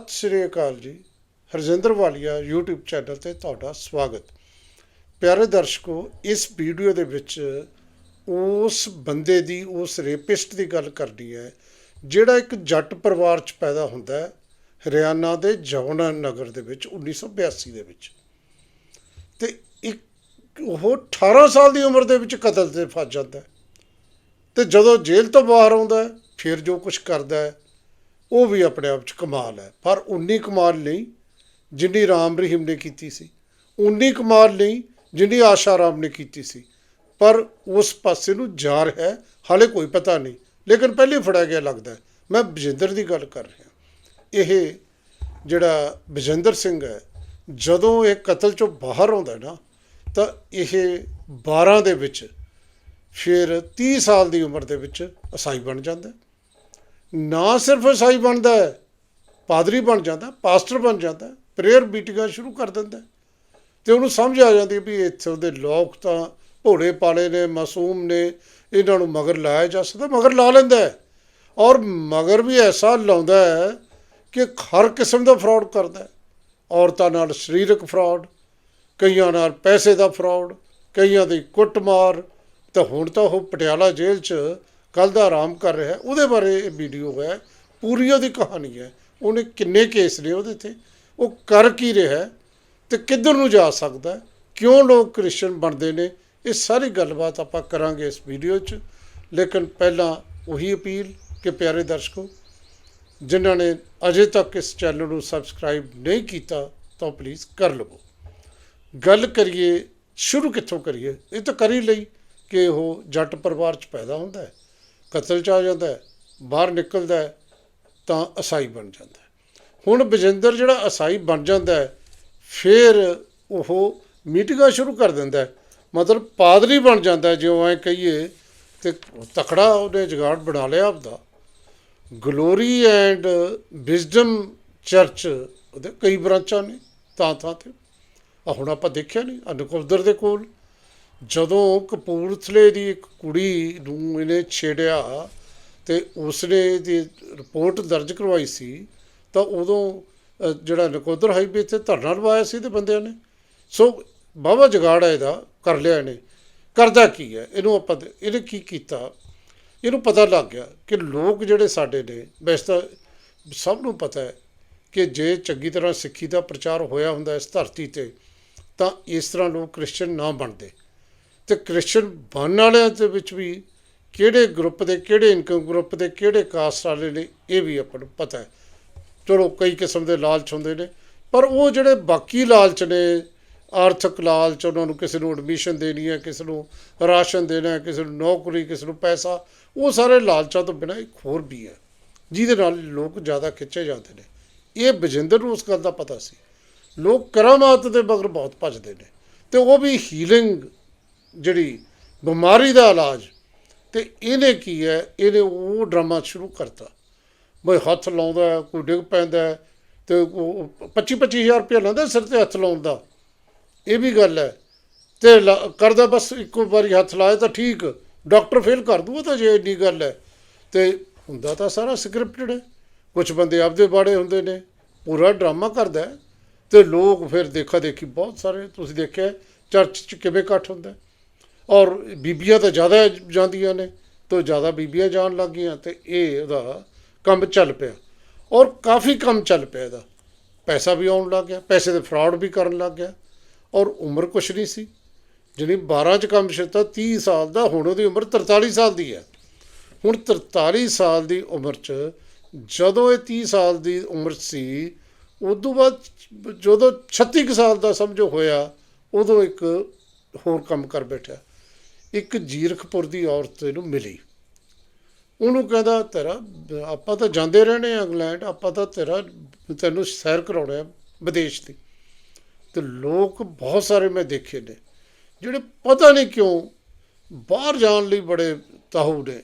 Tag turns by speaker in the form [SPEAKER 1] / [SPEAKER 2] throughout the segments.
[SPEAKER 1] ਸਤਿ ਸ਼੍ਰੀ ਅਕਾਲ ਜੀ। ਹਰਜਿੰਦਰ ਵਾਲੀਆ, YouTube channel ਤੇ ਤੁਹਾਡਾ ਸਵਾਗਤ। ਪਿਆਰੇ ਦਰਸ਼ਕੋ, ਇਸ ਵੀਡੀਓ ਦੇ ਵਿੱਚ ਉਸ ਬੰਦੇ ਦੀ, ਉਸ ਰੇਪਿਸਟ ਦੀ ਗੱਲ ਕਰਨੀ ਹੈ, ਜਿਹੜਾ ਇੱਕ ਜੱਟ ਪਰਿਵਾਰ 'ਚ ਪੈਦਾ ਹੁੰਦਾ ਹੈ, ਹਰਿਆਣਾ ਦੇ ਜਵਨਾ ਨਗਰ ਦੇ ਵਿੱਚ 1982 ਦੇ ਵਿੱਚ। ਤੇ ਇੱਕ, ਉਹ 18 ਸਾਲ ਦੀ ਉਮਰ ਦੇ ਵਿੱਚ ਕਤਲ ਤੇ ਫਸ ਜਾਂਦਾ ਹੈ। ਤੇ ਜਦੋਂ ਜੇਲ੍ਹ ਤੋਂ ਬਾਹਰ ਆਉਂਦਾ ਫਿਰ ਜੋ ਕੁਝ ਕਰਦਾ ਹੈ ਉਹ ਵੀ ਆਪਣੇ ਆਪ 'ਚ ਕਮਾਲ ਹੈ। ਪਰ ਉਨੀ ਕਮਾਲ ਨਹੀਂ ਜਿੰਨੀ ਰਾਮ ਰਹੀਮ ਨੇ ਕੀਤੀ ਸੀ। ਉਨੀ ਕਮਾਲ ਨਹੀਂ ਜਿੰਨੀ ਆਸ਼ਾ ਰਾਮ ਨੇ ਕੀਤੀ ਸੀ। ਪਰ ਉਸ ਪਾਸੇ ਨੂੰ ਜਾ ਰਿਹਾ ਹੈ, ਹਾਲੇ ਕੋਈ ਪਤਾ ਨਹੀਂ। ਲੇਕਿਨ ਪਹਿਲੇ ਫੜਿਆ ਗਿਆ ਲੱਗਦਾ ਮੈਂ ਬਜਿੰਦਰ ਦੀ ਗੱਲ ਕਰ ਰਿਹਾ ਇਹ ਜਿਹੜਾ ਬਜਿੰਦਰ ਸਿੰਘ ਹੈ, ਜਦੋਂ ਇਹ ਕਤਲ ਚੋਂ ਬਾਹਰ ਆਉਂਦਾ ਨਾ, ਤਾਂ ਇਹ 12 ਦੇ ਵਿੱਚ, ਫਿਰ 30 ਸਾਲ ਦੀ ਉਮਰ ਦੇ ਵਿੱਚ ਅਸਾਈ ਬਣ ਜਾਂਦਾ ਨਾ ਸਿਰਫ ਈਸਾਈ ਬਣਦਾ ਹੈ, ਪਾਦਰੀ ਬਣ ਜਾਂਦਾ, ਪਾਸਟਰ ਬਣ ਜਾਂਦਾ ਪ੍ਰੇਅਰ ਮੀਟਿੰਗਾਂ ਸ਼ੁਰੂ ਕਰ ਦਿੰਦਾ ਹੈ। ਤੇ ਉਹਨੂੰ ਸਮਝ ਆ ਜਾਂਦੀ ਵੀ ਇੱਥੋਂ ਦੇ ਲੋਕ ਤਾਂ ਭੋਲੇ ਪਾਲੇ ਨੇ, ਮਾਸੂਮ ਨੇ, ਇਹਨਾਂ ਨੂੰ ਮਗਰ ਲਾਇਆ ਜਾ ਸਕਦਾ, ਮਗਰ ਲਾ ਲੈਂਦਾ ਔਰ ਮਗਰ ਵੀ ਐਸਾ ਲਾਉਂਦਾ ਹੈ ਕਿ ਹਰ ਕਿਸਮ ਦਾ ਫਰਾਡ ਕਰਦਾ ਔਰਤਾਂ ਨਾਲ ਸਰੀਰਕ ਫਰਾਡ ਕਈਆਂ ਨਾਲ ਪੈਸੇ ਦਾ ਫਰਾਡ ਕਈਆਂ ਦੀ ਕੁੱਟਮਾਰ, ਤਾਂ ਹੁਣ ਤਾਂ ਉਹ ਪਟਿਆਲਾ ਜੇਲ੍ਹ 'ਚ ਕੱਲ ਦਾ ਆਰਾਮ ਕਰ ਰਿਹਾ ਉਹਦੇ ਬਾਰੇ ਇਹ ਵੀਡੀਓ ਹੈ ਪੂਰੀ ਉਹਦੀ ਕਹਾਣੀ ਹੈ। ਉਹਨੇ ਕਿੰਨੇ ਕੇਸ ਨੇ ਉਹਦੇ ਤੇ, ਉਹ ਕਰ ਕੀ ਰਿਹਾ ਹੈ ਤੇ ਕਿੱਧਰ ਨੂੰ ਜਾ ਸਕਦਾ ਕਿਉਂ ਲੋਕ ਕ੍ਰਿਸਚਨ ਬਣਦੇ ਨੇ, ਇਹ ਸਾਰੀ ਗੱਲਬਾਤ ਆਪਾਂ ਕਰਾਂਗੇ ਇਸ ਵੀਡੀਓ 'ਚ। ਲੇਕਿਨ ਪਹਿਲਾਂ ਉਹੀ ਅਪੀਲ ਕਿ ਪਿਆਰੇ ਦਰਸ਼ਕੋ, ਜਿਨ੍ਹਾਂ ਨੇ ਅਜੇ ਤੱਕ ਇਸ ਚੈਨਲ ਨੂੰ ਸਬਸਕ੍ਰਾਈਬ ਨਹੀਂ ਕੀਤਾ, ਤਾਂ ਪਲੀਜ਼ ਕਰ ਲਵੋ। ਗੱਲ ਕਰੀਏ, ਸ਼ੁਰੂ ਕਿੱਥੋਂ ਕਰੀਏ? ਇਹ ਤਾਂ ਕਰ ਹੀ ਲਈ ਕਿ ਉਹ ਜੱਟ ਪਰਿਵਾਰ 'ਚ ਪੈਦਾ ਹੁੰਦਾ ਹੈ। ਕਤਲ 'ਚ ਆ ਜਾਂਦਾ ਬਾਹਰ ਨਿਕਲਦਾ ਤਾਂ ਅਸਾਈ ਬਣ ਜਾਂਦਾ ਹੁਣ ਬਜਿੰਦਰ ਜਿਹੜਾ ਅਸਾਈ ਬਣ ਜਾਂਦਾ ਫਿਰ ਉਹ ਮੀਟਿੰਗਾਂ ਸ਼ੁਰੂ ਕਰ ਦਿੰਦਾ ਮਤਲਬ ਪਾਦਰੀ ਬਣ ਜਾਂਦਾ ਹੈ, ਜਿਉਂ ਐ ਕਹੀਏ ਤੇ ਤਕੜਾ ਉਹਨੇ ਜਗਾੜ ਬਣਾ ਲਿਆ ਆਪਦਾ। ਗਲੋਰੀ ਐਂਡ ਵਿਜ਼ਡਮ ਚਰਚ ਉਹਦੇ ਕਈ ਬ੍ਰਾਂਚਾਂ ਨੇ ਤਾਂ ਤਾਂ। ਤੇ ਆ ਹੁਣ ਆਪਾਂ ਦੇਖਿਆ ਨਹੀਂ ਅਨਕੁਦਰ ਦੇ ਕੋਲ। ਜਦੋਂ ਕਪੂਰਥਲੇ ਦੀ ਇੱਕ ਕੁੜੀ ਨੂੰ ਇਹਨੇ ਛੇੜਿਆ ਤੇ ਉਸਨੇ ਦੀ ਰਿਪੋਰਟ ਦਰਜ ਕਰਵਾਈ ਸੀ, ਤਾਂ ਉਦੋਂ ਜਿਹੜਾ ਨਕੋਦਰ ਹਾਈਵੇ ਤੇ ਧਰਨਾ ਲਵਾਇਆ ਸੀ ਤੇ ਬੰਦਿਆਂ ਨੇ। ਸੋ ਬਾਬਾ ਜਗਾੜ ਹੈ ਇਹਦਾ, ਕਰ ਲਿਆ ਇਹਨੇ। ਕਰਦਾ ਕੀ ਹੈ? ਇਹਨੂੰ ਆਪਾਂ ਇਹਨੇ ਕੀ ਕੀਤਾ? ਇਹਨੂੰ ਪਤਾ ਲੱਗ ਗਿਆ ਕਿ ਲੋਕ ਜਿਹੜੇ ਸਾਡੇ ਨੇ, ਵੈਸੇ ਤਾਂ ਸਭ ਨੂੰ ਪਤਾ ਹੈ ਕਿ ਜੇ ਚੰਗੀ ਤਰ੍ਹਾਂ ਸਿੱਖੀ ਦਾ ਪ੍ਰਚਾਰ ਹੋਇਆ ਹੁੰਦਾ ਇਸ ਧਰਤੀ ਤੇ, ਤਾਂ ਇਸ ਤਰ੍ਹਾਂ ਲੋਕ ਕ੍ਰਿਸਚੀਅਨ ਨਾ ਬਣਦੇ। ਤੇ ਕ੍ਰਿਸ਼ਚਨ ਬਣਨ ਵਾਲਿਆਂ ਦੇ ਵਿੱਚ ਵੀ ਕਿਹੜੇ ਗਰੁੱਪ ਦੇ, ਕਿਹੜੇ ਇਨਕਮ ਗਰੁੱਪ ਦੇ, ਕਿਹੜੇ ਕਾਸਟ ਵਾਲੇ ਨੇ, ਇਹ ਵੀ ਆਪਾਂ ਨੂੰ ਪਤਾ ਹੈ। ਚਲੋ ਕਈ ਕਿਸਮ ਦੇ ਲਾਲਚ ਹੁੰਦੇ ਨੇ, ਪਰ ਉਹ ਜਿਹੜੇ ਬਾਕੀ ਲਾਲਚ ਨੇ, ਆਰਥਿਕ ਲਾਲਚ, ਉਹਨਾਂ ਨੂੰ ਕਿਸੇ ਨੂੰ ਐਡਮਿਸ਼ਨ ਦੇਣੀ ਹੈ, ਕਿਸੇ ਨੂੰ ਰਾਸ਼ਨ ਦੇਣਾ ਹੈ, ਕਿਸੇ ਨੂੰ ਨੌਕਰੀ, ਕਿਸੇ ਨੂੰ ਪੈਸਾ, ਉਹ ਸਾਰੇ ਲਾਲਚਾਂ ਤੋਂ ਬਿਨਾਂ ਇੱਕ ਹੋਰ ਵੀ ਹੈ, ਜਿਹਦੇ ਨਾਲ ਲੋਕ ਜ਼ਿਆਦਾ ਖਿੱਚੇ ਜਾਂਦੇ ਨੇ। ਇਹ ਬਜਿੰਦਰ ਨੂੰ ਉਸ ਗੱਲ ਦਾ ਪਤਾ ਸੀ। ਲੋਕ ਕਰਾਮਾਤ ਦੇ ਮਗਰ ਬਹੁਤ ਭੱਜਦੇ ਨੇ, ਤੇ ਉਹ ਵੀ ਹੀਲਿੰਗ ਜਿਹੜੀ ਬਿਮਾਰੀ ਦਾ ਇਲਾਜ, ਤੇ ਇਹਨੇ ਕੀ ਹੈ, ਇਹਨੇ ਉਹ ਡਰਾਮਾ ਸ਼ੁਰੂ ਕਰਤਾ। ਬਈ ਹੱਥ ਲਾਉਂਦਾ, ਕੋਈ ਡਿੱਗ ਪੈਂਦਾ ਹੈ ਤੇ 25 25000 ਰੁਪਏ ਲੈਂਦਾ ਸਿਰ ਤੇ ਹੱਥ ਲਾਉਣ ਦਾ। ਇਹ ਵੀ ਗੱਲ ਹੈ। ਤੇ ਲਾ- ਕਰਦਾ ਬਸ ਇੱਕੋ ਵਾਰੀ ਹੱਥ ਲਾਏ ਤਾਂ ਠੀਕ, ਡਾਕਟਰ ਫੇਲ ਕਰ ਦੂਗਾ ਤਾਂ ਜੇ ਇੰਨੀ ਗੱਲ ਹੈ। ਤੇ ਹੁੰਦਾ ਤਾਂ ਸਾਰਾ ਸਕ੍ਰਿਪਟਡ ਹੈ। ਕੁਝ ਬੰਦੇ ਆਪਦੇ ਬਾੜੇ ਹੁੰਦੇ ਨੇ, ਪੂਰਾ ਡਰਾਮਾ ਕਰਦਾ ਹੈ। ਤੇ ਲੋਕ ਫਿਰ ਦੇਖਾ ਦੇਖੀ ਬਹੁਤ ਸਾਰੇ, ਤੁਸੀਂ ਦੇਖਿਆ ਚਰਚ 'ਚ ਕਿਵੇਂ ਇਕੱਠ ਹੁੰਦਾ ਔਰ ਬੀਬੀਆਂ ਤਾਂ ਜ਼ਿਆਦਾ ਜਾਂਦੀਆਂ ਨੇ, ਤੋਂ ਜ਼ਿਆਦਾ ਬੀਬੀਆਂ ਜਾਣ ਲੱਗ ਗਈਆਂ ਤੇ ਇਹ ਉਹਦਾ ਕੰਮ ਚੱਲ ਪਿਆ। ਔਰ ਕਾਫੀ ਕੰਮ ਚੱਲ ਪਿਆ ਇਹਦਾ। ਪੈਸਾ ਵੀ ਆਉਣ ਲੱਗ ਗਿਆ, ਪੈਸੇ ਦੇ ਫਰਾਡ ਵੀ ਕਰਨ ਲੱਗ ਗਿਆ। ਔਰ ਉਮਰ ਕੁਛ ਨਹੀਂ ਸੀ। ਜਿਹੜੀ 12 ਚ ਕੰਮ ਸ਼ੁਰੂ 30 ਸਾਲ ਦਾ, ਹੁਣ ਉਹਦੀ ਉਮਰ 43 ਸਾਲ ਦੀ ਹੈ। ਹੁਣ 43 ਸਾਲ ਦੀ ਉਮਰ 'ਚ ਜਦੋਂ ਇਹ 30 ਸਾਲ ਦੀ ਉਮਰ ਸੀ, ਉਦੋਂ ਬਾਅਦ ਜਦੋਂ 36 ਕੁ ਸਾਲ ਦਾ ਸਮਝੋ ਹੋਇਆ, ਉਦੋਂ ਇੱਕ ਹੋਰ ਕੰਮ ਕਰ ਬੈਠਾ ਇੱਕ ਜੀਰਖਪੁਰ ਦੀ ਔਰਤ ਇਹਨੂੰ ਮਿਲੀ। ਉਹਨੂੰ ਕਹਿੰਦਾ, ਤੇਰਾ, ਆਪਾਂ ਤਾਂ ਜਾਂਦੇ ਰਹਿਣੇ ਆ ਇੰਗਲੈਂਡ, ਆਪਾਂ ਤਾਂ ਤੇਰਾ, ਤੈਨੂੰ ਸੈਰ ਕਰਾਉਣਾ ਹੈ ਵਿਦੇਸ਼ ਦੀ। ਤੇ ਲੋਕ ਬਹੁਤ ਸਾਰੇ ਮੈਂ ਦੇਖੇ ਨੇ, ਜਿਹੜੇ ਪਤਾ ਨਹੀਂ ਕਿਉਂ ਬਾਹਰ ਜਾਣ ਲਈ ਬੜੇ ਤਾਹੂ ਨੇ।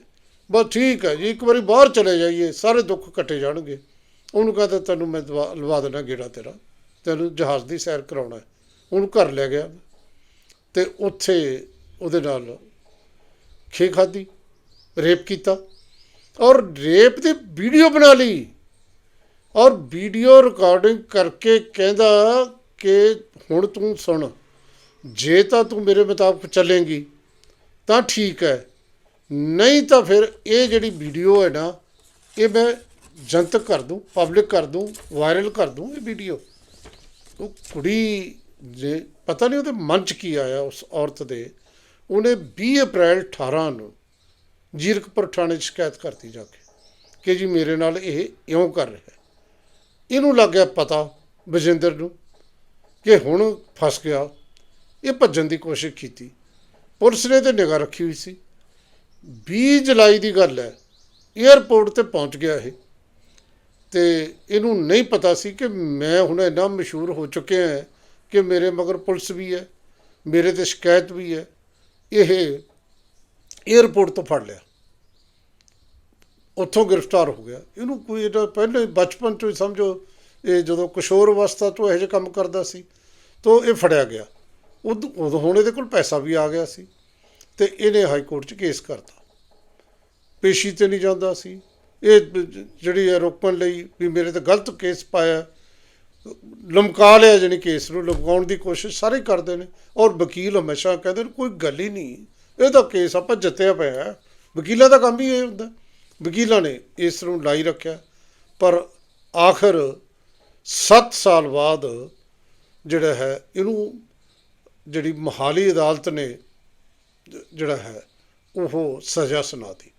[SPEAKER 1] ਬਸ ਠੀਕ ਹੈ ਜੀ, ਇੱਕ ਵਾਰੀ ਬਾਹਰ ਚਲੇ ਜਾਈਏ, ਸਾਰੇ ਦੁੱਖ ਕੱਟੇ ਜਾਣਗੇ। ਉਹਨੂੰ ਕਹਿੰਦਾ, ਤੈਨੂੰ ਮੈਂ ਦਵਾ, ਲਵਾ ਦੇਣਾ ਗੇੜਾ ਤੇਰਾ, ਤੈਨੂੰ ਜਹਾਜ਼ ਦੀ ਸੈਰ ਕਰਾਉਣਾ ਉਹਨੂੰ ਘਰ ਲੈ ਗਿਆ। ਤੇ ਉੱਥੇ ਉਹਦੇ ਨਾਲ ਖੇ ਖਾਦੀ ਰੇਪ ਕੀਤਾ ਔਰ ਰੇਪ ਦੀ ਵੀਡੀਓ ਬਣਾ ਲਈ ਔਰ ਵੀਡੀਓ ਰਿਕਾਰਡਿੰਗ ਕਰਕੇ ਕਹਿੰਦਾ ਕਿ ਹੁਣ ਤੂੰ ਸੁਣ, ਜੇ ਤਾਂ ਤੂੰ ਮੇਰੇ ਮੁਤਾਬਕ ਚੱਲੇਂਗੀ ਤਾਂ ਠੀਕ ਹੈ, ਨਹੀਂ ਤਾਂ ਫਿਰ ਇਹ ਜਿਹੜੀ ਵੀਡੀਓ ਹੈ ਨਾ, ਇਹ ਮੈਂ ਜਨਤਕ ਕਰ ਦੂੰ, ਪਬਲਿਕ ਕਰ ਦੂੰ, ਵਾਇਰਲ ਕਰ ਦੂੰ ਇਹ ਵੀਡੀਓ। ਉਹ ਕੁੜੀ ਜੇ ਪਤਾ ਨਹੀਂ ਉਹਦੇ ਮਨ 'ਚ ਕੀ ਆਇਆ ਉਸ ਔਰਤ ਦੇ। ਉਹਨੇ 20 ਅਪ੍ਰੈਲ 18 ਨੂੰ ਜੀਰਕਪੁਰ ਥਾਣੇ 'ਚ ਸ਼ਿਕਾਇਤ ਕਰਤੀ ਜਾ ਕੇ ਕਿ ਜੀ ਮੇਰੇ ਨਾਲ ਇਹ ਇਉਂ ਕਰ ਰਿਹਾ ਇਹਨੂੰ ਲੱਗ ਗਿਆ ਪਤਾ ਬਜਿੰਦਰ ਨੂੰ ਕਿ ਹੁਣ ਫਸ ਗਿਆ। ਇਹ ਭੱਜਣ ਦੀ ਕੋਸ਼ਿਸ਼ ਕੀਤੀ। ਪੁਲਿਸ ਨੇ ਤੇ ਨਿਗਾਹ ਰੱਖੀ ਹੋਈ ਸੀ। 20 ਜੁਲਾਈ ਦੀ ਗੱਲ ਹੈ। 에ਅਰਪੋਰਟ ਤੇ ਪਹੁੰਚ ਗਿਆ ਇਹ। ਤੇ ਇਹਨੂੰ ਨਹੀਂ ਪਤਾ ਸੀ ਕਿ ਮੈਂ ਹੁਣ ਇੰਨਾ ਮਸ਼ਹੂਰ ਹੋ ਚੁੱਕਿਆ ਹਾਂ ਕਿ ਮੇਰੇ ਮਗਰ ਪੁਲਿਸ ਵੀ ਹੈ, ਮੇਰੇ ਤੇ ਸ਼ਿਕਾਇਤ ਵੀ ਹੈ। ਇਹ 에ਅਰਪੋਰਟ ਤੋਂ ਫੜ ਲਿਆ। ਉੱਥੋਂ ਗ੍ਰਿਫਤਾਰ ਹੋ ਗਿਆ। ਇਹਨੂੰ ਕੋਈ ਇਹਦਾ ਪਹਿਲੇ ਬਚਪਨ ਤੋਂ ਹੀ ਸਮਝੋ, ਇਹ ਜਦੋਂ ਕਿਸ਼ੋਰ ਅਵਸਥਾ ਤੋਂ ਇਹੋ ਜਿਹੇ ਕੰਮ ਕਰਦਾ ਸੀ, ਤੋਂ ਇਹ ਫੜਿਆ ਗਿਆ। ਉਦੋਂ ਉਦੋਂ ਹੁਣ ਇਹਦੇ ਕੋਲ ਪੈਸਾ ਵੀ ਆ ਗਿਆ ਸੀ ਤੇ ਇਹਨੇ ਹਾਈ ਕੋਰਟ 'ਚ ਕੇਸ ਕਰਤਾ। ਪੇਸ਼ੀ ਤੇ ਨਹੀਂ ਜਾਂਦਾ ਸੀ। ਇਹ ਜਿਹੜੀ ਹੈ ਰੋਕਣ ਲਈ ਵੀ ਮੇਰੇ ਤੇ ਗਲਤ ਕੇਸ ਪਾਇਆ। ਲਮਕਾ ਲਿਆ ਜਾਣੀ ਕੇਸ ਨੂੰ, ਲਮਕਾਉਣ ਦੀ ਕੋਸ਼ਿਸ਼ ਸਾਰੇ ਕਰਦੇ ਨੇ। ਔਰ ਵਕੀਲ ਹਮੇਸ਼ਾ ਕਹਿੰਦੇ ਨੇ, ਕੋਈ ਗੱਲ ਹੀ ਨਹੀਂ। ਇਹ ਤਾਂ ਕੇਸ ਆਪਾਂ ਜਿੱਤਿਆ ਪਿਆ ਵਕੀਲਾਂ ਦਾ ਕੰਮ ਹੀ ਇਹ ਹੁੰਦਾ। ਵਕੀਲਾਂ ਨੇ ਇਸ ਨੂੰ ਲਾਈ ਰੱਖਿਆ। ਪਰ ਆਖਰ 7 ਸਾਲ ਬਾਅਦ ਜਿਹੜਾ ਹੈ, ਇਹਨੂੰ ਜਿਹੜੀ ਮਹਾਲੀ ਅਦਾਲਤ ਨੇ ਜਿਹੜਾ ਹੈ, ਉਹ ਸਜ਼ਾ ਸੁਣਾਤੀ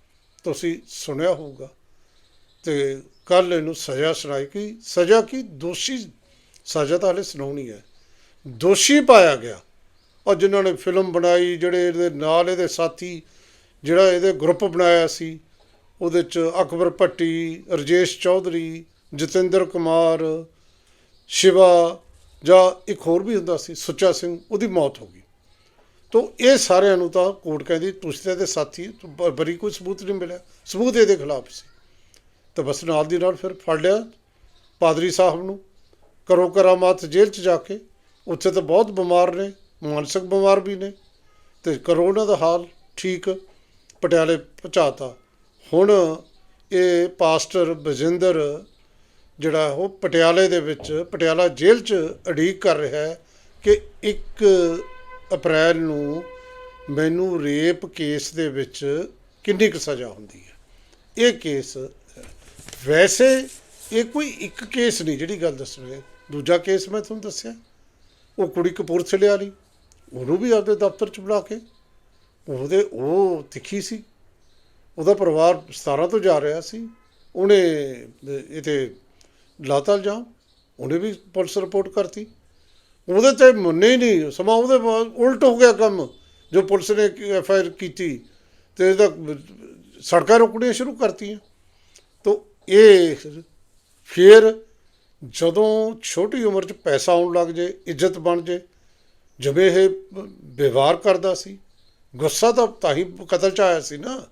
[SPEAKER 1] ਤੁਸੀਂ ਸੁਣਿਆ ਹੋਊਗਾ। ਤੇ ਕੱਲ ਇਹਨੂੰ ਸਜ਼ਾ ਸੁਣਾਈ ਕਿ ਸਜ਼ਾ ਕੀ? ਦੋਸ਼ੀ ਸਜ਼ਾ ਤਾਂ ਹਲੇ ਸੁਣਾਉਣੀ ਹੈ। ਦੋਸ਼ੀ ਪਾਇਆ ਗਿਆ। ਔਰ ਜਿਨ੍ਹਾਂ ਨੇ ਫਿਲਮ ਬਣਾਈ, ਜਿਹੜੇ ਇਹਦੇ ਨਾਲ ਇਹਦੇ ਸਾਥੀ, ਜਿਹੜਾ ਇਹਦੇ ਗਰੁੱਪ ਬਣਾਇਆ ਸੀ, ਉਹਦੇ ਚ ਅਕਬਰ ਭੱਟੀ, ਰਜੇਸ਼ ਚੌਧਰੀ, ਜਤਿੰਦਰ ਕੁਮਾਰ, ਸ਼ਿਵਾ ਜਾਂ ਇੱਕ ਹੋਰ ਵੀ ਹੁੰਦਾ ਸੀ, ਸੁੱਚਾ ਸਿੰਘ, ਉਹਦੀ ਮੌਤ ਹੋ ਗਈ। ਤੋ ਇਹ ਸਾਰਿਆਂ ਨੂੰ ਤਾਂ ਕੋਰਟ ਕਹਿੰਦੀ, ਤੁਸੀਂ ਤੇ ਇਹਦੇ ਸਾਥੀ, ਬਰੀ ਕੋਈ ਸਬੂਤ ਨਹੀਂ ਮਿਲਿਆ। ਸਬੂਤ ਇਹਦੇ ਖਿਲਾਫ ਸੀ। ਤਾਂ ਬਸ ਨਾਲ ਦੀ ਨਾਲ ਫਿਰ ਫੜ ਲਿਆ ਪਾਦਰੀ ਸਾਹਿਬ ਨੂੰ। ਕਰੋ ਕਰਾਮਾਤ ਜੇਲ੍ਹ 'ਚ ਜਾ ਕੇ ਉੱਥੇ ਤਾਂ ਬਹੁਤ ਬਿਮਾਰ ਨੇ, ਮਾਨਸਿਕ ਬਿਮਾਰ ਵੀ ਨੇ ਤੇ ਕਰੋ ਉਹਨਾਂ ਦਾ ਹਾਲ ਠੀਕ ਪਟਿਆਲੇ ਪਹੁੰਚਾਤਾ। ਹੁਣ ਇਹ ਪਾਸਟਰ ਬਜਿੰਦਰ ਜਿਹੜਾ ਉਹ ਪਟਿਆਲੇ ਦੇ ਵਿੱਚ ਪਟਿਆਲਾ ਜੇਲ੍ਹ 'ਚ ਅੜੀਕ ਕਰ ਰਿਹਾ ਹੈ ਕਿ 1 ਅਪ੍ਰੈਲ ਨੂੰ ਮੈਨੂੰ ਰੇਪ ਕੇਸ ਦੇ ਵਿੱਚ ਕਿੰਨੀ ਕੁ ਸਜ਼ਾ ਹੁੰਦੀ ਹੈ। ਇਹ ਕੇਸ ਵੈਸੇ ਇਹ ਕੋਈ ਇੱਕ ਕੇਸ ਨਹੀਂ ਜਿਹੜੀ ਗੱਲ ਦੱਸ ਰਿਹਾ। ਦੂਜਾ ਕੇਸ ਮੈਂ ਤੁਹਾਨੂੰ ਦੱਸਿਆ। ਉਹ ਕੁੜੀ ਕਪੂਰਥਲੇ ਵਾਲੀ, ਉਹਨੂੰ ਵੀ ਆਪਦੇ ਦਫ਼ਤਰ 'ਚ ਬੁਲਾ ਕੇ, ਉਹਦੇ ਉਹ ਤਿੱਖੀ ਸੀ। ਉਹਦਾ ਪਰਿਵਾਰ 17 ਤੋਂ ਜਾ ਰਿਹਾ ਸੀ। ਉਹਨੇ ਇਥੇ ਲਾਤਾ ਜਾ ਉਹਨੇ ਵੀ ਪੁਲਿਸ ਰਿਪੋਰਟ ਕਰਤੀ। ਉਹਦੇ ਤੇ ਮੰਨੇ ਹੀ ਨਹੀਂ, ਸਮਾਂ ਉਹਦੇ ਬਾਅਦ ਉਲਟ ਹੋ ਗਿਆ ਕੰਮ, ਜੋ ਪੁਲਿਸ ਨੇ ਐਫ ਆਈ ਆਰ ਕੀਤੀ। ਤੇ ਇਹਦਾ ਸੜਕਾਂ ਰੋਕਣੀਆਂ ਸ਼ੁਰੂ ਕਰਤੀਆਂ। ਤੋ ਇਹ ਫਿਰ ਜਦੋਂ ਛੋਟੀ ਉਮਰ 'ਚ ਪੈਸਾ ਆਉਣ ਲੱਗ ਜੇ, ਇੱਜ਼ਤ ਬਣ ਜੇ ਜਿਵੇਂ ਇਹ ਵਿਵਹਾਰ ਕਰਦਾ ਸੀ, ਗੁੱਸਾ ਤਾਂ ਤਾਂ ਹੀ ਕਤਲ 'ਚ ਆਇਆ ਸੀ ਨਾ,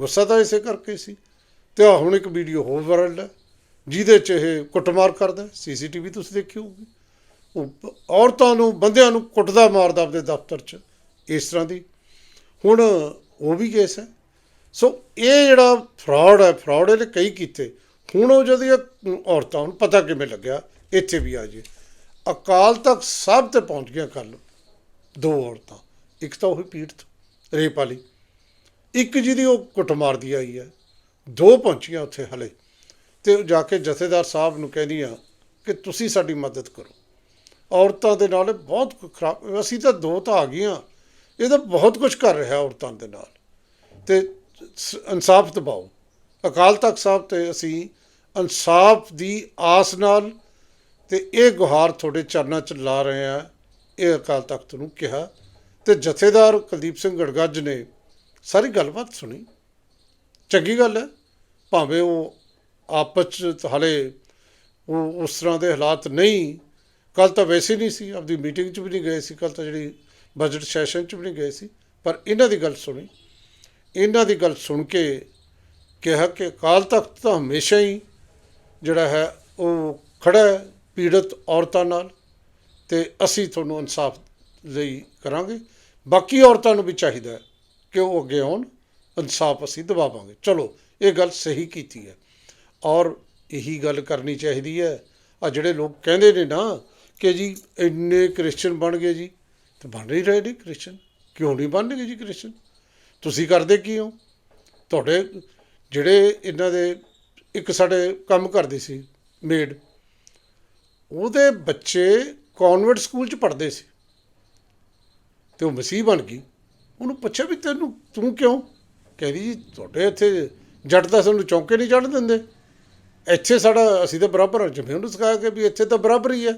[SPEAKER 1] ਗੁੱਸਾ ਤਾਂ ਇਸੇ ਕਰਕੇ ਸੀ। ਤੇ ਆਹ ਹੁਣ ਇੱਕ ਵੀਡੀਓ ਹੋਰ ਵਾਇਰਲ ਹੈ, ਜਿਹਦੇ 'ਚ ਇਹ ਕੁੱਟਮਾਰ ਕਰਦਾ, ਸੀਸੀਟੀਵੀ ਤੁਸੀਂ ਦੇਖੀ ਹੋਊਗੀ। ਉਹ ਔਰਤਾਂ ਨੂੰ, ਬੰਦਿਆਂ ਨੂੰ ਕੁੱਟਦਾ ਮਾਰਦਾ ਆਪਣੇ ਦਫ਼ਤਰ 'ਚ, ਇਸ ਤਰ੍ਹਾਂ ਦੀ। ਹੁਣ ਉਹ ਵੀ ਕੇਸ ਹੈ। ਸੋ ਇਹ ਜਿਹੜਾ ਫਰਾਡ ਹੈ ਫਰਾਡ ਇਹਨੇ ਕਈ ਕੀਤੇ। ਹੁਣ ਉਹ ਜਿਹੜੀਆਂ ਔਰਤਾਂ ਨੂੰ ਪਤਾ ਕਿਵੇਂ ਲੱਗਿਆ? ਇੱਥੇ ਵੀ ਆ ਜੇ। ਅਕਾਲ ਤੱਕ ਸਭ ਤੇ ਪਹੁੰਚ ਗਿਆ ਕੱਲ ਦੋ ਔਰਤਾਂ। ਇੱਕ ਤਾਂ ਉਹ ਪੀੜਤ, ਰੇਪ ਵਾਲੀ। ਇੱਕ ਜਿਹਦੀ ਉਹ ਕੁੱਟਮਾਰ ਦੀ ਆਈ ਹੈ। ਦੋ ਪਹੁੰਚੀਆਂ ਉੱਥੇ ਹਲੇ। ਤੇ ਜਾ ਕੇ ਜਥੇਦਾਰ ਸਾਹਿਬ ਨੂੰ ਕਹਿੰਦੀਆਂ ਕਿ ਤੁਸੀਂ ਸਾਡੀ ਮਦਦ ਕਰੋ। ਔਰਤਾਂ ਦੇ ਨਾਲ ਬਹੁਤ ਖਰਾਬ ਅਸੀਂ ਤਾਂ ਦੋ ਤਾਂ ਆ ਗਈਆਂ। ਇਹ ਤਾਂ ਬਹੁਤ ਕੁਝ ਕਰ ਰਿਹਾ ਔਰਤਾਂ ਦੇ ਨਾਲ। ਤੇ ਇਨਸਾਫ ਦਿਵਾਓ। ਅਕਾਲ ਤਖਤ ਸਾਹਿਬ ਤੇ ਅਸੀਂ ਇਨਸਾਫ ਦੀ ਆਸ ਨਾਲ ਤੇ ਇਹ ਗੁਹਾਰ ਤੁਹਾਡੇ ਚਰਨਾਂ 'ਚ ਲਾ ਰਹੇ ਆ ਇਹ ਅਕਾਲ ਤਖਤ ਨੂੰ ਕਿਹਾ। ਤੇ ਜਥੇਦਾਰ ਕੁਲਦੀਪ ਸਿੰਘ ਗੜਗੱਜ ਨੇ ਸਾਰੀ ਗੱਲਬਾਤ ਸੁਣੀ। ਚੰਗੀ ਗੱਲ ਹੈ, ਭਾਵੇਂ ਉਹ ਆਪਸ 'ਚ ਤਾਂ, ਹਾਲੇ ਉਹ ਉਸ ਤਰ੍ਹਾਂ ਦੇ ਹਾਲਾਤ ਨਹੀਂ ਕੱਲ ਤਾਂ ਵੈਸੇ ਨਹੀਂ ਸੀ, ਆਪਦੀ ਮੀਟਿੰਗ 'ਚ ਵੀ ਨਹੀਂ ਗਏ ਸੀ ਕੱਲ ਤਾਂ ਜਿਹੜੀ ਬਜਟ ਸੈਸ਼ਨ 'ਚ ਵੀ ਨਹੀਂ ਗਏ ਸੀ, ਪਰ ਇਹਨਾਂ ਦੀ ਗੱਲ ਸੁਣੀ। ਇਹਨਾਂ ਦੀ ਗੱਲ ਸੁਣ ਕੇ ਕਿਹਾ ਕਿ ਅਕਾਲ ਤਖਤ ਤਾਂ ਹਮੇਸ਼ਾ ਹੀ ਜਿਹੜਾ ਹੈ ਉਹ ਖੜਾ ਪੀੜਤ ਔਰਤਾਂ ਨਾਲ ਤੇ ਅਸੀਂ ਤੁਹਾਨੂੰ ਇਨਸਾਫ ਲਈ ਕਰਾਂਗੇ। ਬਾਕੀ ਔਰਤਾਂ ਨੂੰ ਵੀ ਚਾਹੀਦਾ ਕਿ ਉਹ ਅੱਗੇ ਆਉਣ, ਇਨਸਾਫ ਅਸੀਂ ਦਿਵਾਵਾਂਗੇ। ਚਲੋ, ਇਹ ਗੱਲ ਸਹੀ ਕੀਤੀ ਹੈ ਔਰ ਇਹੀ ਗੱਲ ਕਰਨੀ ਚਾਹੀਦੀ ਹੈ। ਆ ਜਿਹੜੇ ਲੋਕ ਕਹਿੰਦੇ ਨੇ ਨਾ ਕਿ ਜੀ ਇੰਨੇ ਕ੍ਰਿਸਚੀਅਨ ਬਣ ਗਏ ਜੀ, ਤੇ ਬਣ ਨਹੀਂ ਰਹੇ ਨੇ ਕ੍ਰਿਸਚੀਅਨ ਕਿਉਂ ਨਹੀਂ ਬਣਨਗੇ ਜੀ ਕ੍ਰਿਸਚੀਅਨ ਤੁਸੀਂ ਕਰਦੇ ਕੀ ਹੋ? ਤੁਹਾਡੇ ਜਿਹੜੇ ਇਹਨਾਂ ਦੇ ਇੱਕ ਸਾਡੇ ਕੰਮ ਕਰਦੇ ਸੀ ਮੇਡ ਉਹਦੇ ਬੱਚੇ ਕਨਵੈਂਟ ਸਕੂਲ ਚ ਪੜ੍ਹਦੇ ਸੀ। ਤੇ ਉਹ ਮਸੀਹ ਬਣ ਗਈ। ਉਹਨੂੰ ਪੁੱਛਿਆ ਵੀ ਤੈਨੂੰ, ਤੂੰ ਕਿਉਂ? ਕਹਿੰਦੀ ਜੀ, ਤੁਹਾਡੇ ਇੱਥੇ ਜੱਟ ਤਾਂ ਸਾਨੂੰ ਚੌਂਕੇ ਨਹੀਂ ਚੜ੍ਹਨ ਦਿੰਦੇ। ਇੱਥੇ ਸਾਡਾ, ਅਸੀਂ ਤਾਂ ਬਰਾਬਰ ਹਾਂ। ਜਿਵੇਂ ਉਹਨੂੰ ਸਿਖਾਇਆ ਕਿ ਵੀ ਇੱਥੇ ਤਾਂ ਬਰਾਬਰ ਹੀ ਹੈ।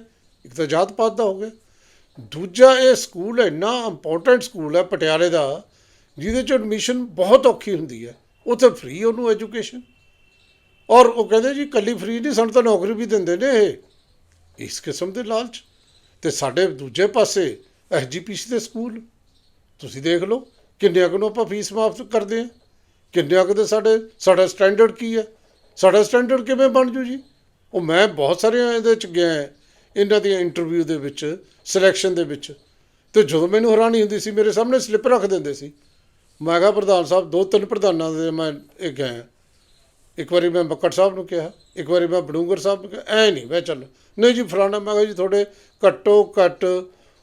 [SPEAKER 1] ਇੱਕ ਤਾਂ ਜਾਤ ਪਾਤ ਦਾ ਹੋ ਗਿਆ। ਦੂਜਾ ਇਹ ਸਕੂਲ ਇੰਨਾ ਇੰਪੋਰਟੈਂਟ ਸਕੂਲ ਹੈ ਪਟਿਆਲੇ ਦਾ। ਜਿਹਦੇ ਚ ਐਡਮਿਸ਼ਨ ਬਹੁਤ ਔਖੀ ਹੁੰਦੀ ਹੈ। ਉੱਥੇ ਫ੍ਰੀ ਉਹਨੂੰ ਐਜੂਕੇਸ਼ਨ ਔਰ ਉਹ ਕਹਿੰਦੇ ਜੀ ਕੱਲੀ ਫ੍ਰੀ ਨਹੀਂ ਸਾਨੂੰ ਤਾਂ ਨੌਕਰੀ ਵੀ ਦਿੰਦੇ ਨੇ ਇਹ। ਇਸ ਕਿਸਮ ਦੇ ਲਾਲਚ। ਤੇ ਸਾਡੇ ਦੂਜੇ ਪਾਸੇ ਐਸਜੀਪੀਸੀ ਦੇ ਸਕੂਲ ਤੁਸੀਂ ਦੇਖ ਲਓ ਕਿੰਨਿਆਂ ਕੁ ਨੂੰ ਆਪਾਂ ਫੀਸ ਮਾਫ ਕਰਦੇ ਹਾਂ। ਕਿੰਨਿਆਂ ਕੁ ਦੇ ਸਾਡੇ ਸਾਡਾ ਸਟੈਂਡਰਡ ਕੀ ਹੈ? ਸਾਡਾ ਸਟੈਂਡਰਡ ਕਿਵੇਂ ਬਣ ਜੂ ਜੀ? ਉਹ ਮੈਂ ਬਹੁਤ ਸਾਰੇ ਇਹਦੇ ਚ ਗਿਆ ਹਾਂ, ਇਹਨਾਂ ਦੀਆਂ ਇੰਟਰਵਿਊ ਦੇ ਵਿੱਚ ਸਿਲੈਕਸ਼ਨ ਦੇ ਵਿੱਚ। ਤੇ ਜਦੋਂ ਮੈਨੂੰ ਹੈਰਾਨੀ ਹੁੰਦੀ ਸੀ ਮੇਰੇ ਸਾਹਮਣੇ ਸਲਿੱਪ ਰੱਖ ਦਿੰਦੇ ਸੀ। ਮੈਂ ਕਿਹਾ ਪ੍ਰਧਾਨ ਸਾਹਿਬ, ਦੋ ਤਿੰਨ ਪ੍ਰਧਾਨਾਂ ਦੇ ਮੈਂ ਇਹ ਗਿਆ ਇੱਕ ਵਾਰੀ ਮੈਂ ਬੱਕੜ ਸਾਹਿਬ ਨੂੰ ਕਿਹਾ, ਇੱਕ ਵਾਰੀ ਮੈਂ ਬਡੂੰਗਰ ਸਾਹਿਬ ਨੂੰ ਕਿਹਾ, ਐ ਨਹੀਂ, ਮੈਂ ਚੱਲ। ਨਹੀਂ ਜੀ, ਫਲਾਣਾ, ਮੈਂ ਕਿਹਾ ਜੀ, ਤੁਹਾਡੇ ਘੱਟੋ ਘੱਟ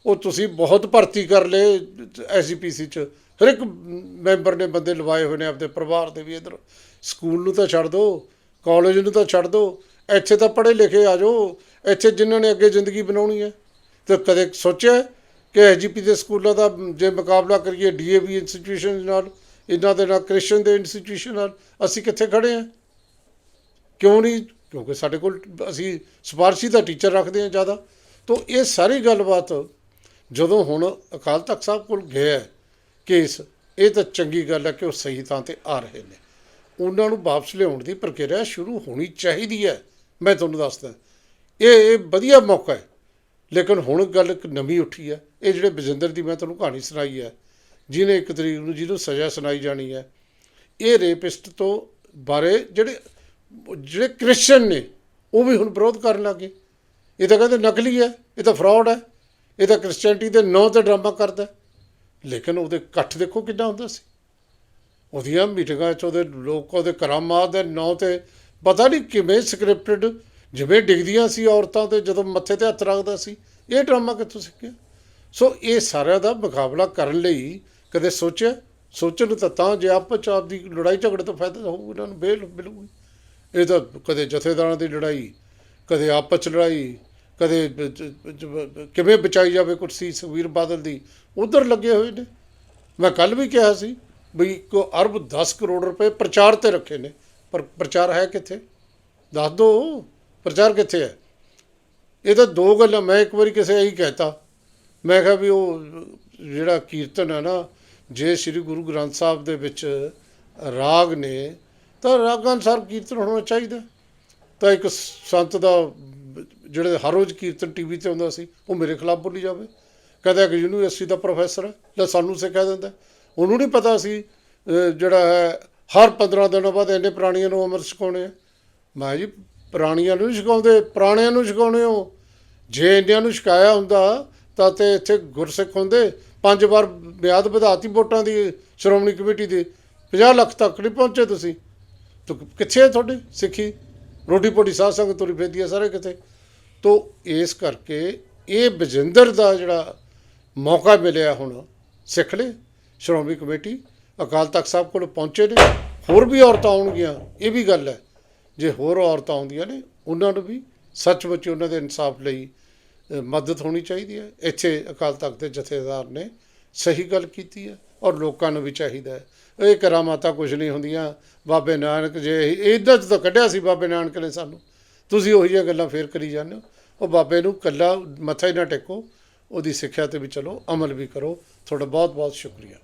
[SPEAKER 1] ਉਹ ਤੁਸੀਂ ਬਹੁਤ ਭਰਤੀ ਕਰ ਲਏ ਐਸਜੀਪੀਸੀ ਚ। ਹਰ ਇੱਕ ਮੈਂਬਰ ਨੇ ਬੰਦੇ ਲਵਾਏ ਹੋਏ ਨੇ ਆਪਣੇ ਪਰਿਵਾਰ ਦੇ ਵੀ ਇਧਰ। ਸਕੂਲ ਨੂੰ ਤਾਂ ਛੱਡ ਦਿਓ ਕਾਲਜ ਨੂੰ ਤਾਂ ਛੱਡ ਦਿਓ ਇੱਥੇ ਤਾਂ ਪੜ੍ਹੇ ਲਿਖੇ ਆ ਜਾਓ, ਇੱਥੇ ਜਿਨ੍ਹਾਂ ਨੇ ਅੱਗੇ ਜ਼ਿੰਦਗੀ ਬਣਾਉਣੀ ਹੈ। ਤੇ ਕਦੇ ਸੋਚਿਆ ਕਿ ਐਸਜੀਪੀ ਦੇ ਸਕੂਲਾਂ ਦਾ ਜੇ ਮੁਕਾਬਲਾ ਕਰੀਏ, ਡੀਏਵੀ ਇੰਸਟੀਟਿਊਸ਼ਨ ਨਾਲ, ਇਹਨਾਂ ਦੇ ਨਾਲ, ਕ੍ਰਿਸ਼ਨ ਦੇ ਇੰਸਟੀਟਿਊਸ਼ਨ ਨਾਲ, ਅਸੀਂ ਕਿੱਥੇ ਖੜੇ ਹਾਂ? ਕਿਉਂ ਨਹੀਂ? ਕਿਉਂਕਿ ਸਾਡੇ ਕੋਲ ਅਸੀਂ ਸਿਫਾਰਸ਼ੀ ਦਾ ਟੀਚਰ ਰੱਖਦੇ ਹਾਂ ਜ਼ਿਆਦਾ। ਤੋਂ ਇਹ ਸਾਰੀ ਗੱਲਬਾਤ ਜਦੋਂ ਹੁਣ ਅਕਾਲ ਤਖਤ ਸਾਹਿਬ ਕੋਲ ਗਿਆ ਕੇਸ, ਇਹ ਤਾਂ ਚੰਗੀ ਗੱਲ ਹੈ ਕਿ ਉਹ ਸਹੀ ਥਾਂ ਤੇ ਆ ਰਹੇ ਨੇ। ਉਹਨਾਂ ਨੂੰ ਵਾਪਸ ਲਿਆਉਣ ਦੀ ਪ੍ਰਕਿਰਿਆ ਸ਼ੁਰੂ ਹੋਣੀ ਚਾਹੀਦੀ ਹੈ। ਮੈਂ ਤੁਹਾਨੂੰ ਦੱਸਦਾ, ਇਹ ਇਹ ਵਧੀਆ ਮੌਕਾ ਹੈ। ਲੇਕਿਨ ਹੁਣ ਗੱਲ ਇੱਕ ਨਵੀਂ ਉੱਠੀ ਹੈ। ਇਹ ਜਿਹੜੇ ਬਜਿੰਦਰ ਦੀ ਮੈਂ ਤੁਹਾਨੂੰ ਕਹਾਣੀ ਸੁਣਾਈ ਹੈ, ਜਿਹਨੇ ਇੱਕ ਤਰੀਕ ਨੂੰ ਜਿਹਨੂੰ ਸਜ਼ਾ ਸੁਣਾਈ ਜਾਣੀ ਹੈ, ਇਹ ਰੇਪਿਸਟ ਤੋਂ ਬਾਰੇ ਜਿਹੜੇ ਜਿਹੜੇ ਕ੍ਰਿਸਚੀਅਨ ਨੇ, ਉਹ ਵੀ ਹੁਣ ਵਿਰੋਧ ਕਰਨ ਲੱਗੇ। ਇਹ ਤਾਂ ਕਹਿੰਦੇ ਨਕਲੀ ਹੈ, ਇਹ ਤਾਂ ਫਰਾਡ ਹੈ, ਇਹ ਤਾਂ ਕ੍ਰਿਸਚੀਅਨਟੀ ਦੇ ਨਾਂ ਤੇ ਡਰਾਮਾ ਕਰਦਾ ਲੇਕਿਨ ਉਹਦੇ ਇਕੱਠ ਦੇਖੋ ਕਿੰਨਾ ਹੁੰਦਾ ਸੀ। ਉਹਦੀਆਂ ਮੀਟਿੰਗਾਂ 'ਚ ਉਹਦੇ ਲੋਕ, ਉਹਦੇ ਕਰਾਮਾਤ ਦੇ ਨਾਂ ਤੇ ਪਤਾ ਨਹੀਂ ਕਿਵੇਂ ਸਕ੍ਰਿਪਟਡ, ਜਿਵੇਂ ਡਿੱਗਦੀਆਂ ਸੀ ਔਰਤਾਂ ਤੇ ਜਦੋਂ ਮੱਥੇ ਤੇ ਹੱਥ ਰੱਖਦਾ ਸੀ, ਇਹ ਡਰਾਮਾ ਕਿੱਥੋਂ ਸਿੱਖਿਆ? ਸੋ ਇਹ ਸਾਰਿਆਂ ਦਾ ਮੁਕਾਬਲਾ ਕਰਨ ਲਈ ਕਦੇ ਸੋਚਿਆ ਸੋਚਣ ਤਾਂ ਤਾਂ ਜੇ ਆਪਸ 'ਚ ਆਪਦੀ ਲੜਾਈ ਝਗੜੇ ਤੋਂ ਫਾਇਦਾ ਹੋਊ ਇਹਨਾਂ ਨੂੰ ਬੇਲ ਮਿਲੂਗੀ। ਇਹ ਤਾਂ ਕਦੇ ਜਥੇਦਾਰਾਂ ਦੀ ਲੜਾਈ, ਕਦੇ ਆਪਸ 'ਚ ਲੜਾਈ, ਕਦੇ ਕਿਵੇਂ ਬਚਾਈ ਜਾਵੇ ਕੁਰਸੀ ਸੁਖਬੀਰ ਬਾਦਲ ਦੀ, ਉਧਰ ਲੱਗੇ ਹੋਏ ਨੇ। ਮੈਂ ਕੱਲ ਵੀ ਕਿਹਾ ਸੀ ਵੀ ਇੱਕ ਅਰਬ 10 ਕਰੋੜ ਰੁਪਏ ਪ੍ਰਚਾਰ ਤੇ ਰੱਖੇ ਨੇ। ਪਰ ਪ੍ਰਚਾਰ ਹੈ ਕਿੱਥੇ? ਦੱਸ ਦੋ, ਪ੍ਰਚਾਰ ਕਿੱਥੇ ਹੈ? ਇਹ ਤਾਂ ਦੋ ਗੱਲਾਂ, ਮੈਂ ਇੱਕ ਵਾਰੀ ਕਿਸੇ ਇਹੀ ਕਹਿਤਾ ਮੈਂ ਕਿਹਾ ਵੀ ਉਹ ਜਿਹੜਾ ਕੀਰਤਨ ਹੈ ਨਾ, ਜੇ ਸ੍ਰੀ ਗੁਰੂ ਗ੍ਰੰਥ ਸਾਹਿਬ ਦੇ ਵਿੱਚ ਰਾਗ ਨੇ, ਤਾਂ ਰਾਗਾਂ ਅਨੁਸਾਰ ਕੀਰਤਨ ਹੋਣਾ ਚਾਹੀਦਾ। ਤਾਂ ਇੱਕ ਸੰਤ ਦਾ ਜਿਹੜੇ ਹਰ ਰੋਜ਼ ਕੀਰਤਨ ਟੀਵੀ ਤੇ ਆਉਂਦਾ ਸੀ, ਉਹ ਮੇਰੇ ਖਿਲਾਫ ਬੋਲੀ ਜਾਵੇ। ਕਹਿੰਦਾ ਕਿ ਯੂਨੀਵਰਸਿਟੀ ਦਾ ਪ੍ਰੋਫੈਸਰ ਹੈ ਲੈ ਸਾਨੂੰ ਸਿਖਾ ਦਿੰਦਾ ਉਹਨੂੰ ਨਹੀਂ ਪਤਾ ਸੀ ਜਿਹੜਾ ਹੈ, ਹਰ 15 ਦਿਨਾਂ ਬਾਅਦ ਇੰਨੇ ਪ੍ਰਾਣੀਆਂ ਨੂੰ ਅਮਰ ਛਕਾਉਣੇ ਆ। ਮੈਂ ਜੀ, ਪ੍ਰਾਣੀਆਂ ਨੂੰ ਨਹੀਂ ਛਕਾਉਂਦੇ, ਪੁਰਾਣਿਆਂ ਨੂੰ ਛਕਾਉਣੇ ਹੋ। ਜੇ ਇੰਡੀਆ ਨੂੰ ਛਕਾਇਆ ਹੁੰਦਾ ਤਾਂ ਤੇ ਇੱਥੇ ਗੁਰਸਿੱਖ ਹੁੰਦੇ, ਪੰਜ ਵਾਰ ਮਿਆਦ ਵਧਾਤੀ ਵੋਟਾਂ ਦੀ, ਸ਼੍ਰੋਮਣੀ ਕਮੇਟੀ ਦੀ 50 ਲੱਖ ਤੱਕ ਨਹੀਂ ਪਹੁੰਚੇ ਤੁਸੀਂ। ਤੋ ਕਿੱਥੇ ਹੈ ਤੁਹਾਡੀ ਸਿੱਖੀ? ਰੋਟੀ ਪੋਟੀ, ਸਾਧ ਸੰਗਤ ਤੁਰੀ ਫਿਰਦੀ ਹੈ ਸਾਰੇ ਕਿਤੇ। ਤੋ ਇਸ ਕਰਕੇ ਇਹ ਬਜਿੰਦਰ ਦਾ ਜਿਹੜਾ ਮੌਕਾ ਮਿਲਿਆ ਹੁਣ ਸਿੱਖ ਲੈ ਸ਼੍ਰੋਮਣੀ ਕਮੇਟੀ, ਅਕਾਲ ਤਖਤ ਸਾਹਿਬ ਕੋਲ ਪਹੁੰਚੇ ਨੇ। ਹੋਰ ਵੀ ਔਰਤਾਂ ਆਉਣਗੀਆਂ, ਇਹ ਵੀ ਗੱਲ ਹੈ। ਜੇ ਹੋਰ ਔਰਤਾਂ ਆਉਂਦੀਆਂ ਨੇ, ਉਹਨਾਂ ਨੂੰ ਵੀ ਸੱਚਮੁੱਚ ਉਹਨਾਂ ਦੇ ਇਨਸਾਫ ਲਈ ਮਦਦ ਹੋਣੀ ਚਾਹੀਦੀ ਹੈ। ਇੱਥੇ ਅਕਾਲ ਤਖਤ ਦੇ ਜਥੇਦਾਰ ਨੇ ਸਹੀ ਗੱਲ ਕੀਤੀ ਹੈ ਔਰ ਲੋਕਾਂ ਨੂੰ ਵੀ ਚਾਹੀਦਾ ਹੈ। ਇਹ ਕਰਾਮਾਤਾਂ ਕੁਝ ਨਹੀਂ ਹੁੰਦੀਆਂ। ਬਾਬੇ ਨਾਨਕ ਜੇ ਇਹਦਾ ਤਾਂ ਕੱਢਿਆ ਸੀ ਬਾਬੇ ਨਾਨਕ ਨੇ ਸਾਨੂੰ। ਤੁਸੀਂ ਉਹੀ ਜਿਹੀਆਂ ਗੱਲਾਂ ਫੇਰ ਕਰੀ ਜਾਂਦੇ ਹੋ। ਉਹ ਬਾਬੇ ਨੂੰ ਕੱਲਾ ਮੱਥਾ ਹੀ ਨਾ ਟੇਕੋ। ਉਹਦੀ ਸਿੱਖਿਆ ਤੇ ਵੀ ਚਲੋ, ਅਮਲ ਵੀ ਕਰੋ। ਤੁਹਾਡਾ ਬਹੁਤ ਬਹੁਤ ਸ਼ੁਕਰੀਆ।